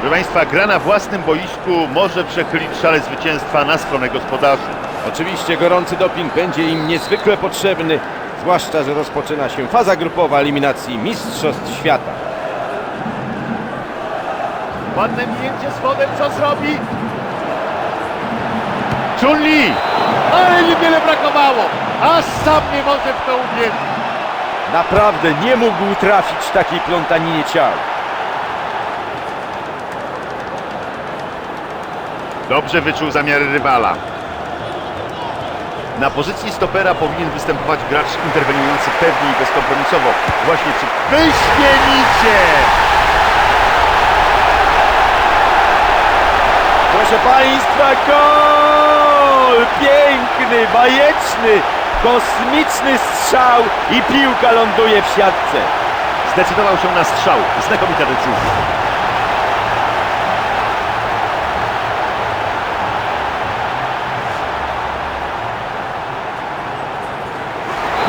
Proszę Państwa, gra na własnym boisku może przechylić szale zwycięstwa na stronę gospodarzy. Oczywiście gorący doping będzie im niezwykle potrzebny, zwłaszcza, że rozpoczyna się faza grupowa eliminacji Mistrzostw Świata. Ładne mijęcie z wodem, co zrobi? Chun-Li! Ale niewiele brakowało, a sam nie może w to uwierzyć. Naprawdę nie mógł trafić takiej plątaninie ciał. Dobrze wyczuł zamiary rywala. Na pozycji stopera powinien występować gracz interweniujący pewnie i bezkompromisowo. Właśnie przy... Wyśmienicie! Proszę Państwa, gol! Piękny, bajeczny, kosmiczny strzał i piłka ląduje w siatce. Zdecydował się na strzał. Znakomita decyzja.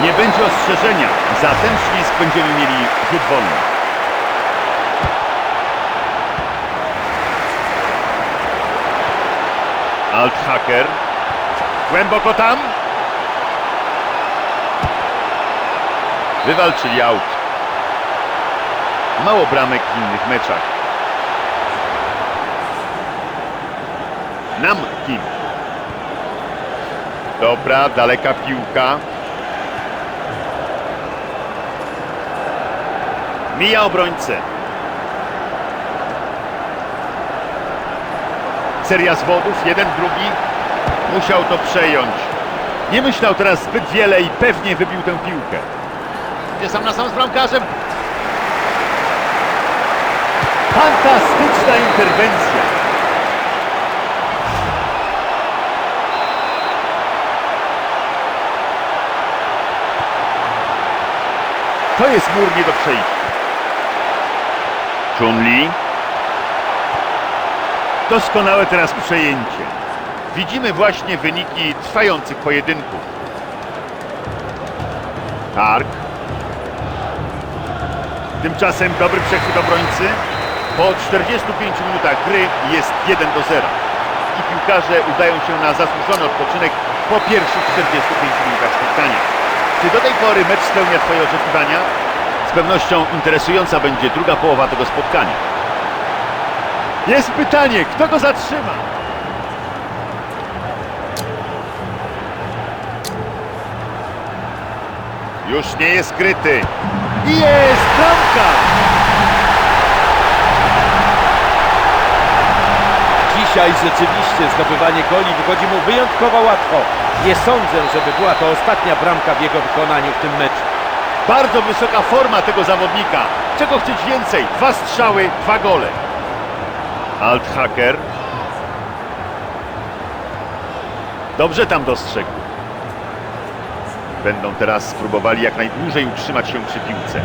Nie będzie ostrzeżenia. Za ten ślizg będziemy mieli rzut wolny. Alt hacker. Głęboko tam. Wywalczyli aut. Mało bramek w innych meczach. Nam kim. Dobra, daleka piłka. Mija obrońcę. Seria zwodów, jeden, drugi. Musiał to przejąć. Nie myślał teraz zbyt wiele i pewnie wybił tę piłkę. Jest sam na sam z bramkarzem. Fantastyczna interwencja. To jest mur nie do przejścia. Doskonałe teraz przejęcie. Widzimy właśnie wyniki trwających pojedynków. Tark. Tymczasem dobry przechwyt obrońcy. Po 45 minutach gry jest 1 do 0. I piłkarze udają się na zasłużony odpoczynek po pierwszych 45 minutach spotkania. Czy do tej pory mecz spełnia Twoje oczekiwania? Z pewnością interesująca będzie druga połowa tego spotkania. Jest pytanie, kto go zatrzyma? Już nie jest kryty. I jest bramka! Dzisiaj rzeczywiście zdobywanie goli wychodzi mu wyjątkowo łatwo. Nie sądzę, żeby była to ostatnia bramka w jego wykonaniu w tym meczu. Bardzo wysoka forma tego zawodnika. Czego chcieć więcej? Dwa strzały, dwa gole. Alt hacker. Dobrze tam dostrzegł. Będą teraz spróbowali jak najdłużej utrzymać się przy piłce.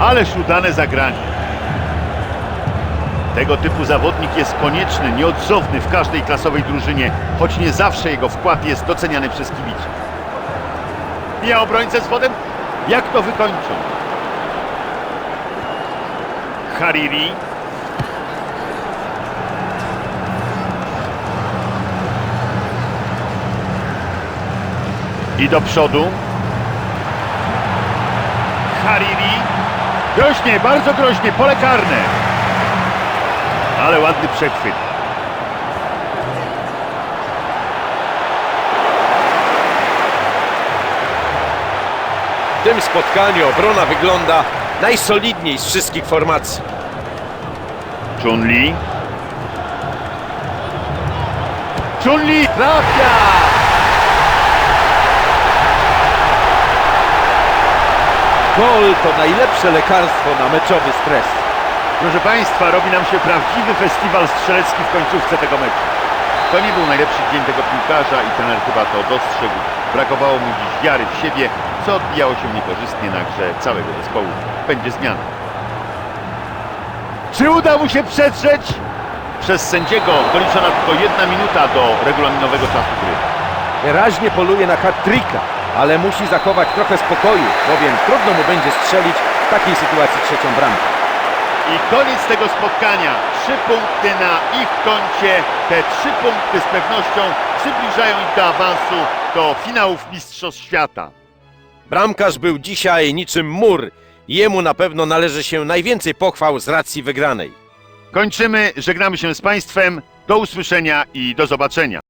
Ależ udane zagranie. Tego typu zawodnik jest konieczny, nieodzowny w każdej klasowej drużynie, choć nie zawsze jego wkład jest doceniany przez kibiców. Ja obrońcę z wodem. Jak to wykończą? Hariri. I do przodu. Hariri. Groźnie, bardzo groźnie, pole karne. Ale ładny przechwyt. W tym spotkaniu obrona wygląda najsolidniej z wszystkich formacji. Chun-Li. Chun-Li trafia! Gol to najlepsze lekarstwo na meczowy stres. Proszę Państwa, robi nam się prawdziwy festiwal strzelecki w końcówce tego meczu. To nie był najlepszy dzień tego piłkarza i trener chyba to dostrzegł. Brakowało mu dziś wiary w siebie, co odbijało się niekorzystnie na grze całego zespołu. Będzie zmiana. Czy uda mu się przetrzeć? Przez sędziego doliczona tylko jedna minuta do regulaminowego czasu gry. Wyraźnie poluje na hat-tricka, ale musi zachować trochę spokoju, bowiem trudno mu będzie strzelić w takiej sytuacji trzecią bramkę. I koniec tego spotkania. Trzy punkty na ich koncie. Te trzy punkty z pewnością przybliżają ich do awansu do finałów Mistrzostw Świata. Bramkarz był dzisiaj niczym mur. Jemu na pewno należy się najwięcej pochwał z racji wygranej. Kończymy, żegnamy się z Państwem. Do usłyszenia i do zobaczenia.